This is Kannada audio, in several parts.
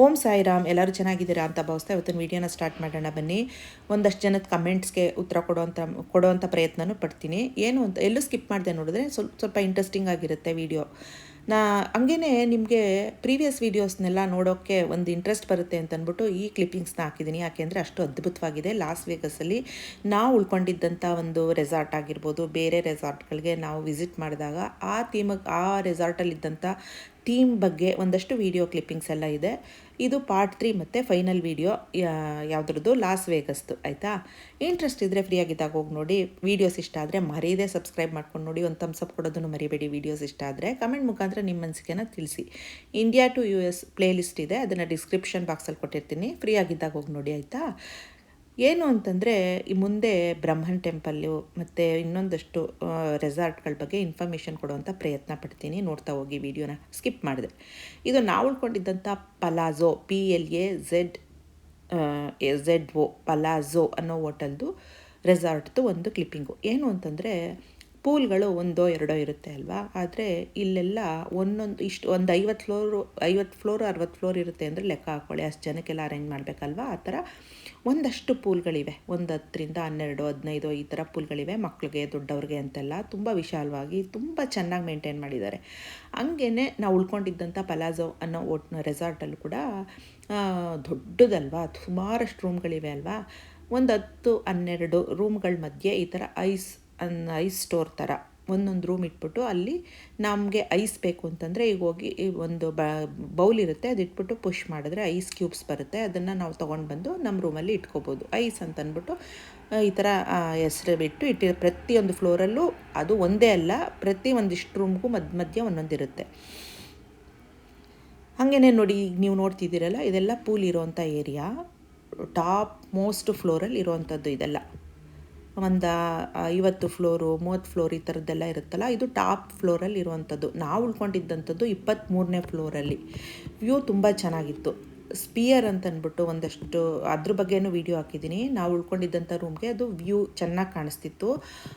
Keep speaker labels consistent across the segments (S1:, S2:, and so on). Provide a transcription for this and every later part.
S1: ಓಂ ಸಾಯಿ ರಾಮ್ ಎಲ್ಲರೂ ಚೆನ್ನಾಗಿದ್ದೀರಾ ಅಂತ ಭಾವಿಸ್ತಾ ಇವತ್ತಿನ ವೀಡಿಯೋನ ಸ್ಟಾರ್ಟ್ ಮಾಡೋಣ ಬನ್ನಿ. ಒಂದಷ್ಟು ಜನದ ಕಮೆಂಟ್ಸ್ಗೆ ಉತ್ತರ ಕೊಡುವಂಥ ಕೊಡುವಂಥ ಪ್ರಯತ್ನನೂ ಪಡ್ತೀನಿ. ಏನು ಅಂತ, ಎಲ್ಲೂ ಸ್ಕಿಪ್ ಮಾಡಿದೆ ನೋಡಿದ್ರೆ ಸ್ವಲ್ಪ ಸ್ವಲ್ಪ ಇಂಟ್ರೆಸ್ಟಿಂಗ್ ಆಗಿರುತ್ತೆ ವೀಡಿಯೋ. ನಾ ಹಂಗೇ ನಿಮಗೆ ಪ್ರೀವಿಯಸ್ ವೀಡಿಯೋಸ್ನೆಲ್ಲ ನೋಡೋಕ್ಕೆ ಒಂದು ಇಂಟ್ರೆಸ್ಟ್ ಬರುತ್ತೆ ಅಂತ ಅಂದ್ಬಿಟ್ಟು ಈ ಕ್ಲಿಪ್ಪಿಂಗ್ಸ್ನ ಹಾಕಿದ್ದೀನಿ. ಯಾಕೆಂದರೆ ಅಷ್ಟು ಅದ್ಭುತವಾಗಿದೆ. ಲಾಸ್ ವೇಗಸಲ್ಲಿ ನಾವು ಉಳ್ಕೊಂಡಿದ್ದಂಥ ಒಂದು ರೆಸಾರ್ಟ್ ಆಗಿರ್ಬೋದು, ಬೇರೆ ರೆಸಾರ್ಟ್ಗಳಿಗೆ ನಾವು ವಿಸಿಟ್ ಮಾಡಿದಾಗ ಆ ಥೀಮಗೆ ಆ ರೆಸಾರ್ಟಲ್ಲಿದ್ದಂಥ ಥೀಮ್ ಬಗ್ಗೆ ಒಂದಷ್ಟು ವೀಡಿಯೋ ಕ್ಲಿಪ್ಪಿಂಗ್ಸ್ ಎಲ್ಲ ಇದೆ. ಇದು ಪಾರ್ಟ್ ತ್ರೀ ಮತ್ತು ಫೈನಲ್ ವೀಡಿಯೋ ಯಾವುದ್ರದ್ದು? ಲಾಸ್ ವೇಗಸ್ದು ಆಯಿತಾ? ಇಂಟ್ರೆಸ್ಟ್ ಇದ್ದರೆ ಫ್ರೀ ಆಗಿದ್ದಾಗ ಹೋಗಿ ನೋಡಿ. ವೀಡಿಯೋಸ್ ಇಷ್ಟ ಆದರೆ ಮರೀದೇ ಸಬ್ಸ್ಕ್ರೈಬ್ ಮಾಡ್ಕೊಂಡು ನೋಡಿ. ಒಂದು ತಮ್ಸಪ್ ಕೊಡೋದನ್ನು ಮರಿಬೇಡಿ. ವೀಡಿಯೋಸ್ ಇಷ್ಟ ಆದರೆ ಕಮೆಂಟ್ ಮುಖಾಂತರ ನಿಮ್ಮ ಮನಸ್ಸಿಗೆನ ತಿಳಿಸಿ. India to U S playlist ಇದೆ. ಅದನ್ನು ಡಿಸ್ಕ್ರಿಪ್ಷನ್ ಬಾಕ್ಸಲ್ಲಿ ಕೊಟ್ಟಿರ್ತೀನಿ. ಫ್ರೀ ಆಗಿದ್ದಾಗ ಹೋಗಿ ನೋಡಿ, ಆಯಿತಾ? ಏನು ಅಂತಂದರೆ, ಈ ಮುಂದೆ ಬ್ರಹ್ಮನ್ ಟೆಂಪಲ್ಲು ಮತ್ತು ಇನ್ನೊಂದಷ್ಟು ರೆಸಾರ್ಟ್ಗಳ ಬಗ್ಗೆ ಇನ್ಫಾರ್ಮೇಷನ್ ಕೊಡುವಂಥ ಪ್ರಯತ್ನ ಪಡ್ತೀನಿ, ನೋಡ್ತಾ ಹೋಗಿ ವಿಡಿಯೋನ ಸ್ಕಿಪ್ ಮಾಡಿದೆ. ಇದು ನಾವು ಉಳ್ಕೊಂಡಿದ್ದಂಥ Palazzo P L A Z Z O Palazzo ಅನ್ನೋ ಹೋಟೆಲ್ದು, ರೆಸಾರ್ಟ್ದು ಒಂದು ಕ್ಲಿಪ್ಪಿಂಗು. ಏನು ಅಂತಂದರೆ ಪೂಲ್ಗಳು ಒಂದೋ ಎರಡೋ ಇರುತ್ತೆ ಅಲ್ವಾ? ಆದರೆ ಇಲ್ಲೆಲ್ಲ ಒಂದೊಂದು ಇಷ್ಟು ಒಂದು ಐವತ್ತು ಫ್ಲೋರು ಐವತ್ತು ಫ್ಲೋರು ಅರವತ್ತು ಫ್ಲೋರ್ ಇರುತ್ತೆ ಅಂದರೆ ಲೆಕ್ಕ ಹಾಕ್ಕೊಳ್ಳಿ ಅಷ್ಟು ಜನಕ್ಕೆಲ್ಲ ಅರೇಂಜ್ ಮಾಡಬೇಕಲ್ವಾ? ಆ ಥರ ಒಂದಷ್ಟು ಪೂಲ್ಗಳಿವೆ. ಒಂದು ಹತ್ತರಿಂದ ಹನ್ನೆರಡು, ಹದಿನೈದು ಈ ಥರ ಪೂಲ್ಗಳಿವೆ ಮಕ್ಕಳಿಗೆ ದೊಡ್ಡವ್ರಿಗೆ ಅಂತೆಲ್ಲ ತುಂಬ ವಿಶಾಲವಾಗಿ ತುಂಬ ಚೆನ್ನಾಗಿ ಮೇಂಟೈನ್ ಮಾಡಿದ್ದಾರೆ. ಹಂಗೇ ನಾವು ಉಳ್ಕೊಂಡಿದ್ದಂಥ ಪಲಾಝೋ ಅನ್ನೋ ಓಟ್ ರೆಸಾರ್ಟಲ್ಲೂ ಕೂಡ ದೊಡ್ಡದಲ್ವಾ? ಸುಮಾರಷ್ಟು ರೂಮ್ಗಳಿವೆ ಅಲ್ವಾ? ಒಂದು ಹತ್ತು, ಹನ್ನೆರಡು ರೂಮ್ಗಳ ಮಧ್ಯೆ ಈ ಥರ ಐಸ್ ಐಸ್ ಸ್ಟೋರ್ ಥರ. ಒಂದೊಂದು ರೂಮ್ ಇಟ್ಬಿಟ್ಟು ಅಲ್ಲಿ ನಮಗೆ ಐಸ್ ಬೇಕು ಅಂತಂದರೆ ಈಗ ಹೋಗಿ ಒಂದು ಬೌಲ್ ಇರುತ್ತೆ, ಅದು ಇಟ್ಬಿಟ್ಟು ಪುಷ್ ಮಾಡಿದ್ರೆ ಐಸ್ ಕ್ಯೂಬ್ಸ್ ಬರುತ್ತೆ, ಅದನ್ನು ನಾವು ತೊಗೊಂಡು ಬಂದು ನಮ್ಮ ರೂಮಲ್ಲಿ ಇಟ್ಕೋಬೋದು. ಐಸ್ ಅಂತ ಅಂದ್ಬಿಟ್ಟು ಈ ಥರ ಹೆಸರು ಬಿಟ್ಟು ಇಟ್ಟಿರೋ ಪ್ರತಿಯೊಂದು ಫ್ಲೋರಲ್ಲೂ ಅದು ಒಂದೇ ಅಲ್ಲ, ಪ್ರತಿ ಒಂದಿಷ್ಟು ರೂಮ್ಗೂ ಮಧ್ಯ ಮಧ್ಯ ಒಂದೊಂದಿರುತ್ತೆ ಹಾಗೇನೆ ನೋಡಿ, ಈಗ ನೀವು ನೋಡ್ತಿದ್ದೀರಲ್ಲ, ಇದೆಲ್ಲ ಪೂಲ್ ಇರೋವಂಥ ಏರಿಯಾ ಟಾಪ್ ಮೋಸ್ಟ್ ಫ್ಲೋರಲ್ಲಿ ಇರೋವಂಥದ್ದು ಇದೆಲ್ಲ. ಒಂದು ಐವತ್ತು ಫ್ಲೋರು, ಮೂವತ್ತು ಫ್ಲೋರ್ ಈ ಥರದ್ದೆಲ್ಲ ಇರುತ್ತಲ್ಲ, ಇದು ಟಾಪ್ ಫ್ಲೋರಲ್ಲಿ ಇರುವಂಥದ್ದು ನಾವು ಉಳ್ಕೊಂಡಿದ್ದಂಥದ್ದು ಇಪ್ಪತ್ತ್ಮೂರನೇ ಫ್ಲೋರಲ್ಲಿ. ವ್ಯೂ ತುಂಬ ಚೆನ್ನಾಗಿತ್ತು. ಸ್ಪಿಯರ್ ಅಂತ ಅಂದ್ಬಿಟ್ಟು ಒಂದಷ್ಟು, ಅದ್ರ ಬಗ್ಗೆನೂ ವೀಡಿಯೋ ಹಾಕಿದ್ದೀನಿ. ನಾವು ಉಳ್ಕೊಂಡಿದ್ದಂಥ ರೂಮ್ಗೆ ಅದು ವ್ಯೂ ಚೆನ್ನಾಗಿ ಕಾಣಿಸ್ತಿತ್ತು.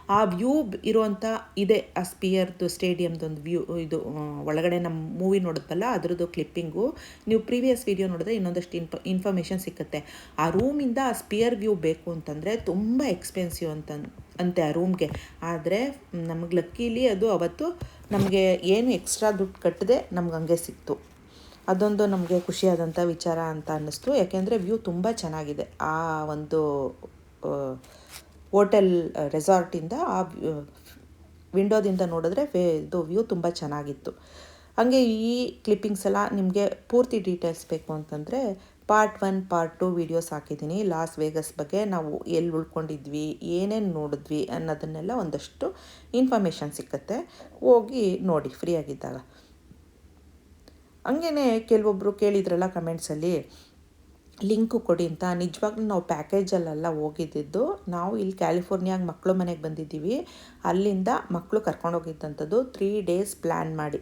S1: ಆ ವ್ಯೂ ಇರುವಂಥ ಇದೆ, ಆ ಸ್ಪಿಯರ್ದು ಸ್ಟೇಡಿಯಮ್ದೊಂದು ವ್ಯೂ ಇದು ಒಳಗಡೆ ನಮ್ಮ ಮೂವಿ ನೋಡುತ್ತಲ್ಲ, ಅದರದ್ದು ಕ್ಲಿಪ್ಪಿಂಗು ನೀವು ಪ್ರೀವಿಯಸ್ ವೀಡಿಯೋ ನೋಡಿದ್ರೆ ಇನ್ನೊಂದಷ್ಟು ಇನ್ಫ ಇನ್ಫಾರ್ಮೇಷನ್ ಸಿಕ್ಕುತ್ತೆ. ಆ ರೂಮಿಂದ ಆ ಸ್ಪಿಯರ್ ವ್ಯೂ ಬೇಕು ಅಂತಂದರೆ ತುಂಬ ಎಕ್ಸ್ಪೆನ್ಸಿವ್ ಅಂತ ಅಂತೆ ಆ ರೂಮ್ಗೆ ಆದರೆ, ನಮಗೆ ಲಕ್ಕೀಲಿ ಅದು ಅವತ್ತು ನಮಗೆ ಏನು ಎಕ್ಸ್ಟ್ರಾ ದುಡ್ಡು ಕಟ್ಟದೆ ನಮ್ಗೆ ಹಂಗೆ ಸಿಕ್ತು. ಅದೊಂದು ನಮಗೆ ಖುಷಿಯಾದಂಥ ವಿಚಾರ ಅಂತ ಅನ್ನಿಸ್ತು. ಯಾಕೆಂದರೆ ವ್ಯೂ ತುಂಬ ಚೆನ್ನಾಗಿದೆ. ಆ ಒಂದು ಹೋಟೆಲ್ ರೆಸಾರ್ಟಿಂದ ಆ ವಿಂಡೋದಿಂದ ನೋಡಿದ್ರೆ ಫೇ, ಇದು ವ್ಯೂ ತುಂಬ ಚೆನ್ನಾಗಿತ್ತು. ಹಾಗೆ ಈ ಕ್ಲಿಪ್ಪಿಂಗ್ಸ್ ಎಲ್ಲ ನಿಮಗೆ ಪೂರ್ತಿ ಡೀಟೇಲ್ಸ್ ಬೇಕು ಅಂತಂದರೆ part one, part two videos ಹಾಕಿದ್ದೀನಿ. ಲಾಸ್ ವೇಗಸ್ ಬಗ್ಗೆ ನಾವು ಎಲ್ಲಿ ಉಳ್ಕೊಂಡಿದ್ವಿ, ಏನೇನು ನೋಡಿದ್ವಿ ಅನ್ನೋದನ್ನೆಲ್ಲ ಒಂದಷ್ಟು ಇನ್ಫಾರ್ಮೇಷನ್ ಸಿಕ್ಕತ್ತೆ. ಹೋಗಿ ನೋಡಿ, ಫ್ರೀ ಆಗಿದ್ದಾಗ. ಹಂಗೇ ಕೆಲವೊಬ್ಬರು ಕೇಳಿದ್ರಲ್ಲ ಕಮೆಂಟ್ಸಲ್ಲಿ, ಲಿಂಕು ಕೊಡಿ ಅಂತ. ನಿಜವಾಗ್ಲೂ ನಾವು ಪ್ಯಾಕೇಜಲ್ಲೆಲ್ಲ ಹೋಗಿದ್ದಿದ್ದು, ನಾವು ಇಲ್ಲಿ ಕ್ಯಾಲಿಫೋರ್ನಿಯಾಗೆ ಮಕ್ಕಳು ಮನೆಗೆ ಬಂದಿದ್ದೀವಿ. ಅಲ್ಲಿಂದ ಮಕ್ಕಳು ಕರ್ಕೊಂಡೋಗಿದ್ದಂಥದ್ದು ತ್ರೀ ಡೇಸ್ ಪ್ಲ್ಯಾನ್ ಮಾಡಿ.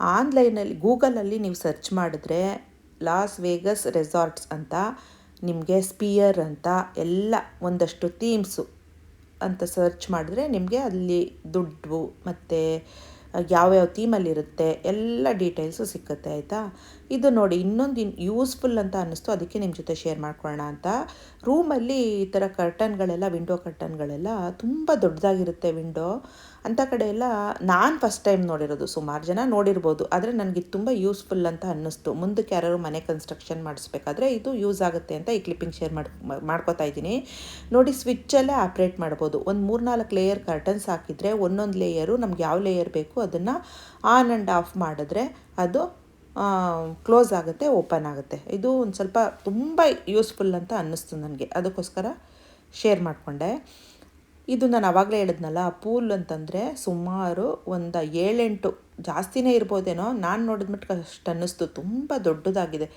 S1: ಆನ್ಲೈನಲ್ಲಿ, ಗೂಗಲಲ್ಲಿ ನೀವು ಸರ್ಚ್ ಮಾಡಿದ್ರೆ ಲಾಸ್ ವೇಗಸ್ ರೆಸಾರ್ಟ್ಸ್ ಅಂತ, ನಿಮಗೆ ಸ್ಪಿಯರ್ ಅಂತ, ಎಲ್ಲ ಒಂದಷ್ಟು ಥೀಮ್ಸು ಅಂತ ಸರ್ಚ್ ಮಾಡಿದ್ರೆ ನಿಮಗೆ ಅಲ್ಲಿ ದುಡ್ಡು ಮತ್ತು ಯಾವ್ಯಾವ ಥೀಮಲ್ಲಿರುತ್ತೆ ಎಲ್ಲ ಡೀಟೇಲ್ಸು ಸಿಕ್ಕತ್ತೆ ಆಯಿತಾ? ಇದು ನೋಡಿ, ಇನ್ನೊಂದು ಇನ್ ಯೂಸ್ಫುಲ್ ಅಂತ ಅನ್ನಿಸ್ತು. ಅದಕ್ಕೆ ನಿಮ್ಮ ಜೊತೆ ಶೇರ್ ಮಾಡ್ಕೊಳ್ಳೋಣ ಅಂತ. ರೂಮಲ್ಲಿ ಈ ಥರ ಕರ್ಟನ್ಗಳೆಲ್ಲ ವಿಂಡೋ ಕರ್ಟನ್ಗಳೆಲ್ಲ ತುಂಬ ದೊಡ್ಡದಾಗಿರುತ್ತೆ ವಿಂಡೋ ಅಂಥ ಕಡೆ ಎಲ್ಲ ನಾನು ಫಸ್ಟ್ ಟೈಮ್ ನೋಡಿರೋದು. ಸುಮಾರು ಜನ ನೋಡಿರ್ಬೋದು. ಆದರೆ ನನಗೆ ತುಂಬ ಯೂಸ್ಫುಲ್ ಅಂತ ಅನ್ನಿಸ್ತು. ಮುಂದಕ್ಕೆ ಯಾರು ಮನೆ ಕನ್ಸ್ಟ್ರಕ್ಷನ್ ಮಾಡಿಸ್ಬೇಕಾದ್ರೆ ಇದು ಯೂಸ್ ಆಗುತ್ತೆ ಅಂತ ಈ ಕ್ಲಿಪ್ಪಿಂಗ್ ಶೇರ್ ಮಾಡಿ ಮಾಡ್ಕೋತಾ ಇದ್ದೀನಿ. ನೋಡಿ ಸ್ವಿಚ್ಚಲ್ಲೇ ಆಪ್ರೇಟ್ ಮಾಡ್ಬೋದು. ಒಂದು ಮೂರ್ನಾಲ್ಕು ಲೇಯರ್ ಕರ್ಟನ್ಸ್ ಹಾಕಿದರೆ ಒಂದೊಂದು ಲೇಯರು ನಮ್ಗೆ ಯಾವ ಲೇಯರ್ ಬೇಕು ಅದನ್ನು ಆನ್ ಆ್ಯಂಡ್ ಆಫ್ ಮಾಡಿದ್ರೆ ಅದು ಕ್ಲೋಸ್ ಆಗುತ್ತೆ ಓಪನ್ ಆಗುತ್ತೆ. ಇದು ಒಂದು ಸ್ವಲ್ಪ ತುಂಬ ಯೂಸ್ಫುಲ್ ಅಂತ ಅನ್ನಿಸ್ತು ನನಗೆ. ಅದಕ್ಕೋಸ್ಕರ ಶೇರ್ ಮಾಡಿಕೊಂಡೆ. ಇದು ನಾನು ಆವಾಗಲೇ ಹೇಳಿದ್ನಲ್ಲ ಪೂಲ್ ಅಂತಂದರೆ ಸುಮಾರು ಒಂದು ಏಳೆಂಟು, ಜಾಸ್ತಿನೇ ಇರ್ಬೋದೇನೋ, ನಾನು ನೋಡಿದ ಮಟ್ಟಿಗೆ ಅಷ್ಟು ಅನ್ನಿಸ್ತು. ತುಂಬ ದೊಡ್ಡದಾಗಿದೆ.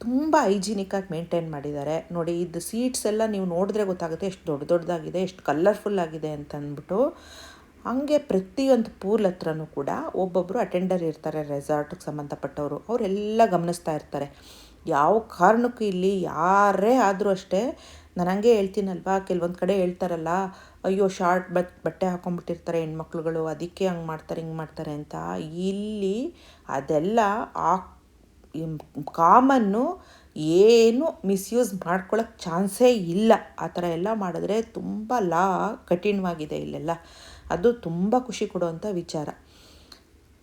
S1: ತುಂಬ ಹೈಜಿನಿಕ್ಕಾಗಿ ಮೇಂಟೈನ್ ಮಾಡಿದ್ದಾರೆ. ನೋಡಿ, ಇದು ಸೀಟ್ಸ್ ಎಲ್ಲ ನೀವು ನೋಡಿದ್ರೆ ಗೊತ್ತಾಗುತ್ತೆ ಎಷ್ಟು ದೊಡ್ಡ ದೊಡ್ಡದಾಗಿದೆ ಎಷ್ಟು ಕಲರ್ಫುಲ್ ಆಗಿದೆ ಅಂತ ಅಂದ್ಬಿಟ್ಟು ಹಂಗೆ ಪ್ರತಿಯೊಂದು ಪೂಲ್ ಹತ್ರನೂ ಕೂಡ ಒಬ್ಬೊಬ್ಬರು ಅಟೆಂಡರ್ ಇರ್ತಾರೆ ರೆಸಾರ್ಟ್ಗೆ ಸಂಬಂಧಪಟ್ಟವರು. ಅವರೆಲ್ಲ ಗಮನಿಸ್ತಾ ಇರ್ತಾರೆ. ಯಾವ ಕಾರಣಕ್ಕೂ ಇಲ್ಲಿ ಯಾರೇ ಆದರೂ ಅಷ್ಟೇ ನಾನು ಹಂಗೆ ಹೇಳ್ತೀನಲ್ವಾ? ಕೆಲವೊಂದು ಕಡೆ ಹೇಳ್ತಾರಲ್ಲ, ಅಯ್ಯೋ ಶಾರ್ಟ್ ಬಟ್, ಬಟ್ಟೆ ಹಾಕೊಂಡ್ಬಿಟ್ಟಿರ್ತಾರೆ ಹೆಣ್ಮಕ್ಳುಗಳು, ಅದಕ್ಕೆ ಹಂಗೆ ಮಾಡ್ತಾರೆ, ಹಿಂಗೆ ಮಾಡ್ತಾರೆ ಅಂತ. ಇಲ್ಲಿ ಅದೆಲ್ಲ ಆ ಕಾಮನ್ನು ಏನು ಮಿಸ್ಯೂಸ್ ಮಾಡ್ಕೊಳ್ಳೋಕ್ಕೆ ಚಾನ್ಸೇ ಇಲ್ಲ. ಆ ಥರ ಎಲ್ಲ ಮಾಡಿದ್ರೆ ತುಂಬ ಲಾ, ಕಠಿಣವಾಗಿದೆ ಇಲ್ಲೆಲ್ಲ. ಅದು ತುಂಬ ಖುಷಿ ಕೊಡುವಂಥ ವಿಚಾರ.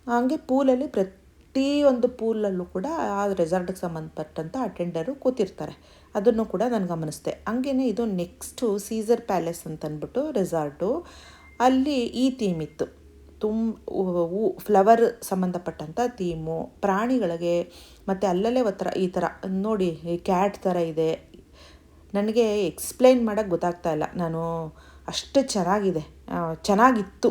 S1: ಹಾಗೆ ಪೂಲಲ್ಲಿ ಪ್ರತಿಯೊಂದು ಪೂಲಲ್ಲೂ ಕೂಡ ಆ ರೆಸಾರ್ಟ್ಗೆ ಸಂಬಂಧಪಟ್ಟಂಥ ಅಟೆಂಡರು ಕೂತಿರ್ತಾರೆ. ಅದನ್ನು ಕೂಡ ನಾನು ಗಮನಿಸಿದೆ. ಹಂಗೇ ಇದು ನೆಕ್ಸ್ಟು ಸೀಸರ್ ಪ್ಯಾಲೇಸ್ ಅಂತ ಅಂದ್ಬಿಟ್ಟು ರೆಸಾರ್ಟು ಅಲ್ಲಿ ಈ ಥೀಮ್ ಇತ್ತು. ತುಂಬ ಫ್ಲವರ್ ಸಂಬಂಧಪಟ್ಟಂಥ ಥೀಮು ಪ್ರಾಣಿಗಳಿಗೆ ಮತ್ತು ಅಲ್ಲಲ್ಲೇ ಒತ್ತರ ಈ ಥರ, ನೋಡಿ ಕ್ಯಾಟ್ ಥರ ಇದೆ. ನನಗೆ ಎಕ್ಸ್ಪ್ಲೈನ್ ಮಾಡೋಕ್ಕೆ ಗೊತ್ತಾಗ್ತಾ ಇಲ್ಲ. ನಾನು ಅಷ್ಟು ಚೆನ್ನಾಗಿದೆ. ಚೆನ್ನಾಗಿತ್ತು.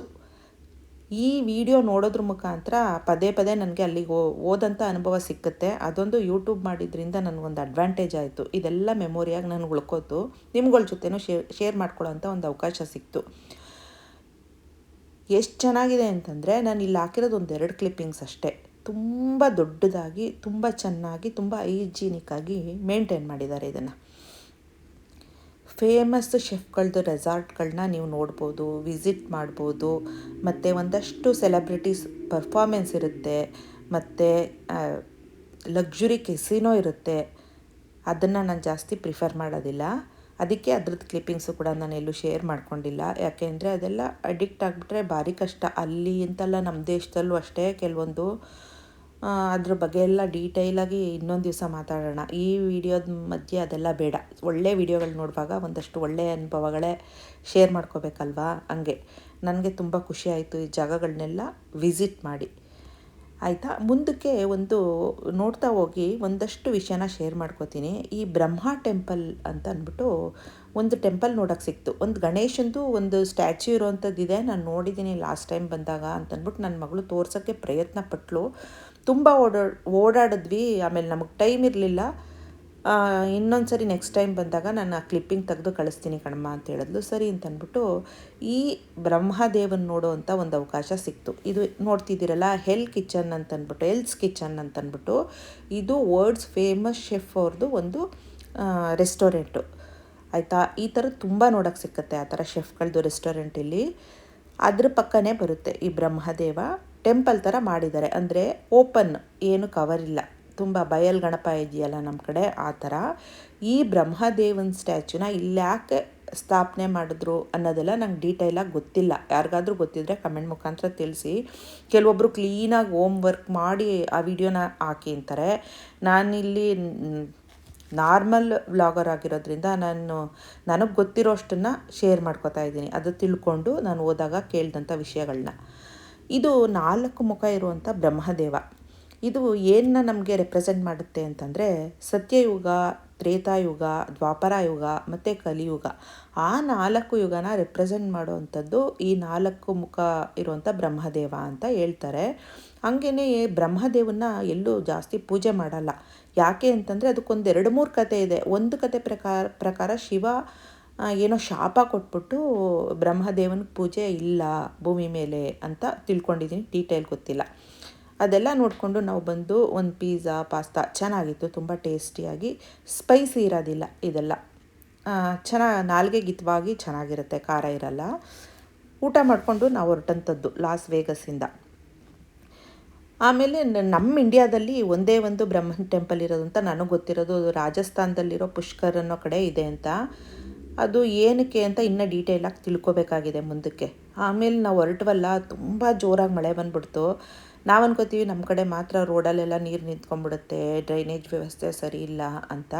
S1: ಈ ವಿಡಿಯೋ ನೋಡೋದ್ರ ಮುಖಾಂತರ ಪದೇ ಪದೇ ನನಗೆ ಅಲ್ಲಿಗೆ ಓದಂಥ ಅನುಭವ ಸಿಕ್ಕುತ್ತೆ. ಅದೊಂದು ಯೂಟ್ಯೂಬ್ ಮಾಡಿದ್ರಿಂದ ನನಗೊಂದು ಅಡ್ವಾಂಟೇಜ್ ಆಯಿತು. ಇದೆಲ್ಲ ಮೆಮೊರಿಯಾಗಿ ನನಗೆ ಉಳ್ಕೋತು. ನಿಮ್ಗಳ ಜೊತೆನೂ ಶೇರ್ ಶೇರ್ ಮಾಡ್ಕೊಳ್ಳೋಂಥ ಒಂದು ಅವಕಾಶ ಸಿಕ್ತು. ಎಷ್ಟು ಚೆನ್ನಾಗಿದೆ ಅಂತಂದರೆ ನಾನು ಇಲ್ಲಿ ಹಾಕಿರೋದು ಒಂದು ಎರಡು ಕ್ಲಿಪ್ಪಿಂಗ್ಸ್ ಅಷ್ಟೇ. ತುಂಬ ದೊಡ್ಡದಾಗಿ, ತುಂಬ ಚೆನ್ನಾಗಿ, ತುಂಬ ಹೈಜೀನಿಕ್ಕಾಗಿ ಮೇಂಟೈನ್ ಮಾಡಿದ್ದಾರೆ ಇದನ್ನು. ಫೇಮಸ್ ಶೆಫ್ಗಳದ್ದು ರೆಸಾರ್ಟ್ಗಳನ್ನ ನೀವು ನೋಡ್ಬೋದು ವಿಸಿಟ್ ಮಾಡ್ಬೋದು, ಮತ್ತು ಒಂದಷ್ಟು ಸೆಲೆಬ್ರಿಟೀಸ್ ಪರ್ಫಾಮೆನ್ಸ್ ಇರುತ್ತೆ, ಮತ್ತು ಲಕ್ಸುರಿ ಕೆಸಿನೋ ಇರುತ್ತೆ. ಅದನ್ನು ನಾನು ಜಾಸ್ತಿ ಪ್ರಿಫರ್ ಮಾಡೋದಿಲ್ಲ. ಅದಕ್ಕೆ ಅದ್ರದ್ದು ಕ್ಲಿಪ್ಪಿಂಗ್ಸು ಕೂಡ ನಾನು ಎಲ್ಲೂ ಶೇರ್ ಮಾಡ್ಕೊಂಡಿಲ್ಲ. ಯಾಕೆಂದರೆ ಅದೆಲ್ಲ ಅಡಿಕ್ಟ್ ಆಗಿಬಿಟ್ರೆ ಭಾರಿ ಕಷ್ಟ. ಅಲ್ಲಿ ಅಂತಲ್ಲ ನಮ್ಮ ದೇಶದಲ್ಲೂ ಅಷ್ಟೇ. ಕೆಲವೊಂದು ಅದ್ರ ಬಗ್ಗೆ ಎಲ್ಲ ಡೀಟೇಲಾಗಿ ಇನ್ನೊಂದು ದಿವಸ ಮಾತಾಡೋಣ. ಈ ವಿಡಿಯೋದ ಮಧ್ಯೆ ಅದೆಲ್ಲ ಬೇಡ. ಒಳ್ಳೆ ವಿಡಿಯೋಗಳು ನೋಡುವಾಗ ಒಂದಷ್ಟು ಒಳ್ಳೆಯ ಅನುಭವಗಳೇ ಶೇರ್ ಮಾಡ್ಕೋಬೇಕಲ್ವಾ? ಹಂಗೆ. ನನಗೆ ತುಂಬ ಖುಷಿ ಆಯಿತು ಈ ಜಾಗಗಳನ್ನೆಲ್ಲ ವಿಸಿಟ್ ಮಾಡಿ. ಆಯಿತಾ? ಮುಂದಕ್ಕೆ ಒಂದು ನೋಡ್ತಾ ಹೋಗಿ ಒಂದಷ್ಟು ವಿಷಯನ ಶೇರ್ ಮಾಡ್ಕೋತೀನಿ. ಈ ಬ್ರಹ್ಮ ಟೆಂಪಲ್ ಅಂತ ಅಂದ್ಬಿಟ್ಟು ಒಂದು ಟೆಂಪಲ್ ನೋಡೋಕ್ಕೆ ಸಿಕ್ತು. ಒಂದು ಗಣೇಶಂದು ಒಂದು ಸ್ಟ್ಯಾಚ್ಯೂ ಇರೋವಂಥದ್ದಿದೆ ನಾನು ನೋಡಿದ್ದೀನಿ ಲಾಸ್ಟ್ ಟೈಮ್ ಬಂದಾಗ ಅಂತಂದ್ಬಿಟ್ಟು ನನ್ನ ಮಗಳು ತೋರ್ಸೋಕ್ಕೆ ಪ್ರಯತ್ನ ಪಟ್ಟಳು ತುಂಬ ಓಡಾ, ಓಡಾಡಿದ್ವಿ. ಆಮೇಲೆ ನಮಗೆ ಟೈಮ್ ಇರಲಿಲ್ಲ. ಇನ್ನೊಂದು ಸರಿ ನೆಕ್ಸ್ಟ್ ಟೈಮ್ ಬಂದಾಗ ನಾನು ಆ ಕ್ಲಿಪ್ಪಿಂಗ್ ತೆಗೆದು ಕಳಿಸ್ತೀನಿ ಕಣಮ್ಮ ಅಂತ ಹೇಳಿದ್ಲು. ಸರಿ ಅಂತ ಅಂದ್ಬಿಟ್ಟು ಈ ಬ್ರಹ್ಮದೇವನ್ ನೋಡೋವಂಥ ಒಂದು ಅವಕಾಶ ಸಿಕ್ತು. ಇದು ನೋಡ್ತಿದ್ದೀರಲ್ಲ ಹೆಲ್ ಕಿಚನ್ ಅಂತ ಅಂದ್ಬಿಟ್ಟು ಎಲ್ಸ್ ಕಿಚನ್ ಅಂತ ಅಂದ್ಬಿಟ್ಟು ಇದು ವರ್ಡ್ಸ್ ಫೇಮಸ್ ಶೆಫ್ ಅವ್ರದ್ದು ಒಂದು ರೆಸ್ಟೋರೆಂಟು ಆಯಿತಾ? ಈ ಥರ ತುಂಬ ನೋಡೋಕ್ಕೆ ಸಿಕ್ಕತ್ತೆ ಆ ಥರ ಶೆಫ್ಗಳದ್ದು ರೆಸ್ಟೋರೆಂಟ್ ಇಲ್ಲಿ. ಅದ್ರ ಪಕ್ಕನೇ ಬರುತ್ತೆ ಈ ಬ್ರಹ್ಮದೇವ. ಟೆಂಪಲ್ ಥರ ಮಾಡಿದ್ದಾರೆ. ಅಂದರೆ ಓಪನ್, ಏನು ಕವರ್ ಇಲ್ಲ. ತುಂಬ ಬಯಲ್ ಗಣಪ ಇದೆಯಲ್ಲ ನಮ್ಮ ಕಡೆ, ಆ ಥರ. ಈ ಬ್ರಹ್ಮದೇವನ ಸ್ಟ್ಯಾಚ್ಯೂನ ಇಲ್ಲಿ ಯಾಕೆ ಸ್ಥಾಪನೆ ಮಾಡಿದ್ರು ಅನ್ನೋದೆಲ್ಲ ನಂಗೆ ಡೀಟೇಲಾಗಿ ಗೊತ್ತಿಲ್ಲ. ಯಾರಿಗಾದ್ರೂ ಗೊತ್ತಿದ್ರೆ ಕಮೆಂಟ್ ಮುಖಾಂತರ ತಿಳಿಸಿ. ಕೆಲವೊಬ್ಬರು ಕ್ಲೀನಾಗಿ ಹೋಮ್ ವರ್ಕ್ ಮಾಡಿ ಆ ವಿಡಿಯೋನ ಹಾಕಿ ಅಂತಾರೆ. ನಾನಿಲ್ಲಿ ನಾರ್ಮಲ್ ವ್ಲಾಗರ್ ಆಗಿರೋದ್ರಿಂದ ನಾನು, ನನಗೆ ಗೊತ್ತಿರೋಷ್ಟನ್ನು ಶೇರ್ ಮಾಡ್ಕೋತಾ ಇದ್ದೀನಿ. ಅದು ತಿಳ್ಕೊಂಡು ನಾನು ಓದಾಗ ಕೇಳಿದಂಥ ವಿಷಯಗಳನ್ನ ಇದು ನಾಲ್ಕು ಮುಖ ಇರುವಂಥ ಬ್ರಹ್ಮದೇವ. ಇದು ಏನನ್ನ ನಮಗೆ ರೆಪ್ರೆಸೆಂಟ್ ಮಾಡುತ್ತೆ ಅಂತಂದರೆ ಸತ್ಯಯುಗ, ತ್ರೇತಾಯುಗ, ದ್ವಾಪರಾಯುಗ ಮತ್ತು ಕಲಿಯುಗ. ಆ ನಾಲ್ಕು ಯುಗನ ರೆಪ್ರೆಸೆಂಟ್ ಮಾಡುವಂಥದ್ದು ಈ ನಾಲ್ಕು ಮುಖ ಇರುವಂಥ ಬ್ರಹ್ಮದೇವ ಅಂತ ಹೇಳ್ತಾರೆ. ಹಂಗೇ ಬ್ರಹ್ಮದೇವನ್ನ ಎಲ್ಲೂ ಜಾಸ್ತಿ ಪೂಜೆ ಮಾಡಲ್ಲ. ಯಾಕೆ ಅಂತಂದರೆ ಅದಕ್ಕೊಂದು ಎರಡು ಮೂರು ಕತೆ ಇದೆ. ಒಂದು ಕತೆ ಪ್ರಕಾರ ಪ್ರಕಾರ ಶಿವ ಏನೋ ಶಾಪ ಕೊಟ್ಬಿಟ್ಟು ಬ್ರಹ್ಮದೇವನಿಗೆ ಪೂಜೆ ಇಲ್ಲ ಭೂಮಿ ಮೇಲೆ ಅಂತ ತಿಳ್ಕೊಂಡಿದ್ದೀನಿ ಡೀಟೇಲ್ ಗೊತ್ತಿಲ್ಲ. ಅದೆಲ್ಲ ನೋಡಿಕೊಂಡು ನಾವು ಬಂದು ಒಂದು ಪಿಜ್ಜಾ ಪಾಸ್ತಾ ಚೆನ್ನಾಗಿತ್ತು, ತುಂಬ ಟೇಸ್ಟಿಯಾಗಿ ಸ್ಪೈಸಿ ಇರೋದಿಲ್ಲ ಇದೆಲ್ಲ. ಚೆನ್ನಾಗಿ ನಾಲ್ಗೆ ಗಿತ್ವಾಗಿ ಚೆನ್ನಾಗಿರುತ್ತೆ, ಖಾರ ಇರಲ್ಲ. ಊಟ ಮಾಡಿಕೊಂಡು ನಾವು ಹೊರಟಂಥದ್ದು ಲಾಸ್ ವೇಗಸಿಂದ ಆಮೇಲೆ ನಮ್ಮ ಇಂಡಿಯಾದಲ್ಲಿ ಒಂದೇ ಒಂದು ಬ್ರಹ್ಮನ್ ಟೆಂಪಲ್ ಇರೋದು ಅಂತ ನನಗೆ ಗೊತ್ತಿರೋದು ರಾಜಸ್ಥಾನದಲ್ಲಿರೋ ಪುಷ್ಕರ್ ಅನ್ನೋ ಕಡೆ ಇದೆ ಅಂತ. ಅದು ಏನಕ್ಕೆ ಅಂತ ಇನ್ನೂ ಡೀಟೇಲಾಗಿ ತಿಳ್ಕೊಬೇಕಾಗಿದೆ ಮುಂದಕ್ಕೆ. ಆಮೇಲೆ ನಾವು ಹೊರಟವಲ್ಲ, ತುಂಬ ಜೋರಾಗಿ ಮಳೆ ಬಂದ್ಬಿಡ್ತು. ನಾವು ಅನ್ಕೋತೀವಿ ನಮ್ಮ ಕಡೆ ಮಾತ್ರ ರೋಡಲ್ಲೆಲ್ಲ ನೀರು ನಿಂತ್ಕೊಂಡ್ಬಿಡುತ್ತೆ ಡ್ರೈನೇಜ್ ವ್ಯವಸ್ಥೆ ಸರಿ ಇಲ್ಲ ಅಂತ.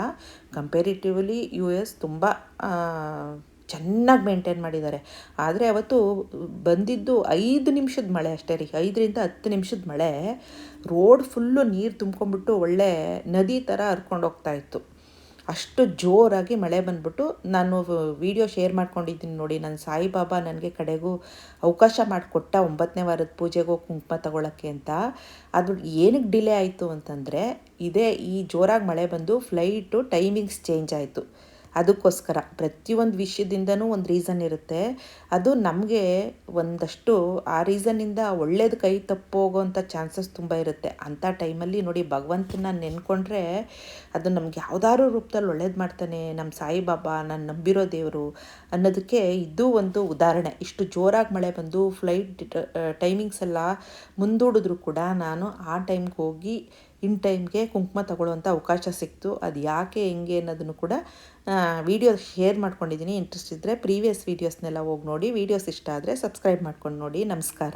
S1: ಕಂಪೇರಿಟಿವ್ಲಿ ಯು ಎಸ್ ತುಂಬ ಚೆನ್ನಾಗಿ ಮೇಂಟೈನ್ ಮಾಡಿದ್ದಾರೆ. ಆದರೆ ಅವತ್ತು ಬಂದಿದ್ದು ಐದು ನಿಮಿಷದ ಮಳೆ ಅಷ್ಟೇ ರೀ. ಐದರಿಂದ ಹತ್ತು ನಿಮಿಷದ ಮಳೆ. ರೋಡ್ ಫುಲ್ಲು ನೀರು ತುಂಬ್ಕೊಂಡ್ಬಿಟ್ಟು ಒಳ್ಳೆ ನದಿ ಥರ ಹರ್ಕೊಂಡು ಹೋಗ್ತಾ ಇತ್ತು. ಅಷ್ಟು ಜೋರಾಗಿ ಮಳೆ ಬಂದ್ಬಿಟ್ಟು ನಾನು ವಿಡಿಯೋ ಶೇರ್ ಮಾಡ್ಕೊಂಡಿದ್ದೀನಿ ನೋಡಿ ನನ್ನ ಸಾಯಿಬಾಬಾ ನನಗೆ ಕಡೆಗೂ ಅವಕಾಶ ಮಾಡಿಕೊಟ್ಟ ಒಂಬತ್ತನೇ ವಾರದ ಪೂಜೆಗೂ ಕುಂಕುಮ ತಗೊಳ್ಳೋಕ್ಕೆ ಅಂತ. ಅದು ಏನಕ್ಕೆ ಡಿಲೇ ಆಯಿತು ಅಂತಂದರೆ, ಇದೇ ಈ ಜೋರಾಗಿ ಮಳೆ ಬಂದು ಫ್ಲೈಟು ಟೈಮಿಂಗ್ಸ್ ಚೇಂಜ್ ಆಯಿತು. ಅದಕ್ಕೋಸ್ಕರ ಪ್ರತಿಯೊಂದು ವಿಷಯದಿಂದನೂ ಒಂದು ರೀಸನ್ ಇರುತ್ತೆ. ಅದು ನಮಗೆ ಒಂದಷ್ಟು ಆ ರೀಸನ್ನಿಂದ ಒಳ್ಳೇದು ಕೈ ತಪ್ಪೋಗೋವಂಥ ಚಾನ್ಸಸ್ ತುಂಬ ಇರುತ್ತೆ. ಅಂಥ ಟೈಮಲ್ಲಿ ನೋಡಿ ಭಗವಂತನ ನೆನ್ಕೊಂಡ್ರೆ ಅದು ನಮ್ಗೆ ಯಾವುದಾದ್ರು ರೂಪದಲ್ಲಿ ಒಳ್ಳೇದು ಮಾಡ್ತಾನೆ ನಮ್ಮ ಸಾಯಿಬಾಬಾ ನಾನು ನಂಬಿರೋ ದೇವರು ಅನ್ನೋದಕ್ಕೆ ಇದು ಒಂದು ಉದಾಹರಣೆ. ಇಷ್ಟು ಜೋರಾಗಿ ಮಳೆ ಬಂದು ಫ್ಲೈಟ್ ಟೈಮಿಂಗ್ಸ್ ಎಲ್ಲ ಮುಂದೂಡಿದ್ರು ಕೂಡ ನಾನು ಆ ಟೈಮ್ಗೆ ಹೋಗಿ, ಇನ್ ಟೈಮ್ಗೆ ಕುಂಕುಮ ತಗೊಳ್ಳುವಂಥ ಅವಕಾಶ ಸಿಕ್ತು. ಅದು ಯಾಕೆ ಹೆಂಗೆ ಅನ್ನೋದನ್ನು ಕೂಡ ವಿಡಿಯೋ ಶೇರ್ ಮಾಡ್ಕೊಂಡಿದ್ದೀನಿ ಇಂಟ್ರೆಸ್ಟ್ ಇದ್ದರೆ ಪ್ರೀವಿಯಸ್ ವೀಡಿಯೋಸ್ನೆಲ್ಲ ಹೋಗಿ ನೋಡಿ. ವೀಡಿಯೋಸ್ ಇಷ್ಟ ಆದರೆ ಸಬ್ಸ್ಕ್ರೈಬ್ ಮಾಡ್ಕೊಂಡು ನೋಡಿ. ನಮಸ್ಕಾರ.